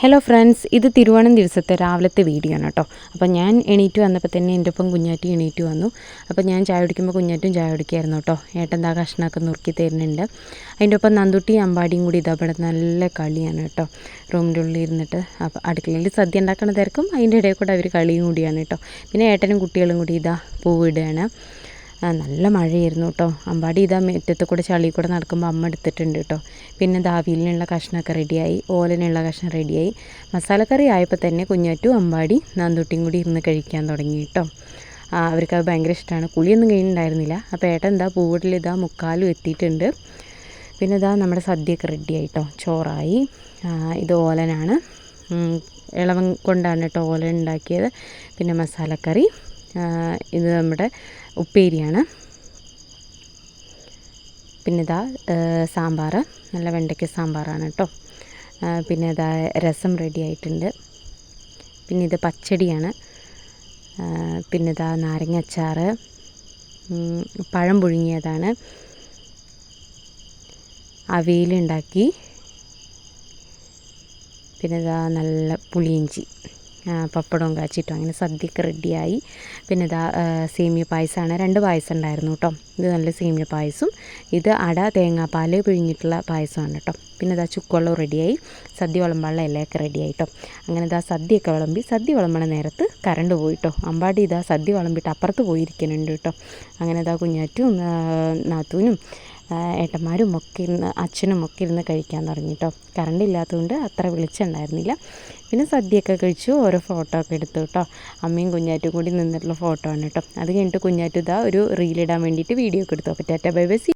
Hello friends ഇത് തിരുവോണം ദിവസത്തെ രാവിലത്തെ വീഡിയോ ആണ് കേട്ടോ. അപ്പോൾ ഞാൻ എണീറ്റ് വന്നപ്പോൾ തന്നെ എന്റെ ഒപ്പം കുഞ്ഞാറ്റി എണീറ്റ് വന്നു. അപ്പോൾ ഞാൻ ചായ കുടിക്കുമ്പോൾ കുഞ്ഞാറ്റും ചായ കുടിക്കായിരുന്നു കേട്ടോ. ഏട്ടൻ ദാ കഷ്ണമൊക്കെ നുറുക്കി തരുന്നുണ്ട്. അതിന്റെ ഒപ്പം നന്തുട്ടി അമ്പാടിയും കൂടി ഇതാ ഇവിടെ നല്ല കളിയാണ് കേട്ടോ. റൂമിന്റെ ഉള്ളിൽ ഇരുന്നിട്ട് അപ്പോൾ അടുക്കളയിൽ സദ്യ ഉണ്ടാക്കണ തിരക്കും അതിന്റെ ഇടയിൽ കൂടെ അവർ കളിയും കൂടിയാണ് കേട്ടോ. പിന്നെ ഏട്ടനും കുട്ടികളും കൂടി ഇതാ പൂവിടുകയാണ് നല്ല മഴയായിരുന്നു കേട്ടോ അമ്പാടി ഇതാ മുറ്റത്ത് കൂടെ ചളി കൂടെ നടക്കുമ്പോൾ അമ്മ എടുത്തിട്ടുണ്ട് കേട്ടോ പിന്നെ ദാവിലിനുള്ള കഷ്ണമൊക്കെ റെഡിയായി. ഓലനുള്ള കഷ്ണം റെഡിയായി. മസാലക്കറി ആയപ്പോൾ തന്നെ കുഞ്ഞാറ്റു അമ്പാടി നാന്തുട്ടിയും കൂടി ഇരുന്ന് കഴിക്കാൻ തുടങ്ങി കേട്ടോ അവർക്ക് അത് ഭയങ്കര ഇഷ്ടമാണ് കുളിയൊന്നും കഴിഞ്ഞിട്ടുണ്ടായിരുന്നില്ല. അപ്പോൾ ഏട്ടൻ എന്താ പൂവിടിൽ ഇതാ മുക്കാലും എത്തിയിട്ടുണ്ട്. പിന്നെ ഇതാ നമ്മുടെ സദ്യയൊക്കെ റെഡിയായിട്ടോ ചോറായി. ഇത് ഓലനാണ്. ഇളവൻ കൊണ്ടാണ് കേട്ടോ ഓലൻ ഉണ്ടാക്കിയത്. പിന്നെ മസാലക്കറി. ഇത് നമ്മുടെ ഉപ്പേരിയാണ്. പിന്നെ ഇതാ സാമ്പാർ നല്ല വെണ്ടയ്ക്ക സാമ്പാറാണ് കേട്ടോ. പിന്നെ ഇതാ രസം റെഡി ആയിട്ടുണ്ട്. പിന്നെ ഇത് പച്ചടിയാണ്. പിന്നെ ഇതാ നാരങ്ങ അച്ചാർ പഴം പുഴുങ്ങിയതാണ്. അവിയലുണ്ടാക്കി പിന്നെ ഇതാ നല്ല പുളിയിഞ്ചി. പപ്പടവും കാച്ചിട്ടും അങ്ങനെ സദ്യക്ക് റെഡിയായി. പിന്നെ ഇതാ സേമിയ പായസമാണ് രണ്ട് പായസം ഉണ്ടായിരുന്നു കേട്ടോ. ഇത് നല്ല സേമിയ പായസം. ഇത് അട തേങ്ങാപ്പാൽ പിഴിഞ്ഞിട്ടുള്ള പായസമാണ് കേട്ടോ. പിന്നെ ഇതാ ചുക്കുവെള്ളം റെഡിയായി. സദ്യ വിളമ്പാനുള്ള ഇലയൊക്കെ റെഡിയായി കേട്ടോ. അങ്ങനെ ഇതാ സദ്യയൊക്കെ വിളമ്പി സദ്യ വിളമ്പണ നേരത്ത് കറണ്ട് പോയിട്ടോ അമ്പാടി ഇതാ സദ്യ വിളമ്പിട്ട് അപ്പുറത്ത് പോയിരിക്കുന്നുണ്ട് കേട്ടോ. അങ്ങനെ ഇതാ കുഞ്ഞാറ്റും നാത്തൂനും ഏട്ടന്മാരും ഒക്കെ ഇരുന്ന് അച്ഛനും ഒക്കെ ഇരുന്ന് കഴിക്കാൻ തുടങ്ങി കേട്ടോ കറണ്ട് ഇല്ലാത്തതുകൊണ്ട് അത്ര വിളിച്ചുണ്ടായിരുന്നില്ല പിന്നെ സദ്യയൊക്കെ കഴിച്ചു ഓരോ ഫോട്ടോ ഒക്കെ എടുത്തു കേട്ടോ അമ്മയും കുഞ്ഞാറ്റും കൂടി നിന്നിട്ടുള്ള ഫോട്ടോ ആണ് കേട്ടോ അത് കഴിഞ്ഞിട്ട് കുഞ്ഞാറ്റു ഇതാ ഒരു റീലിടാൻ വേണ്ടിയിട്ട് വീഡിയോ ഒക്കെ എടുത്തു. അപ്പോൾ ടാറ്റ ബൈ ബൈ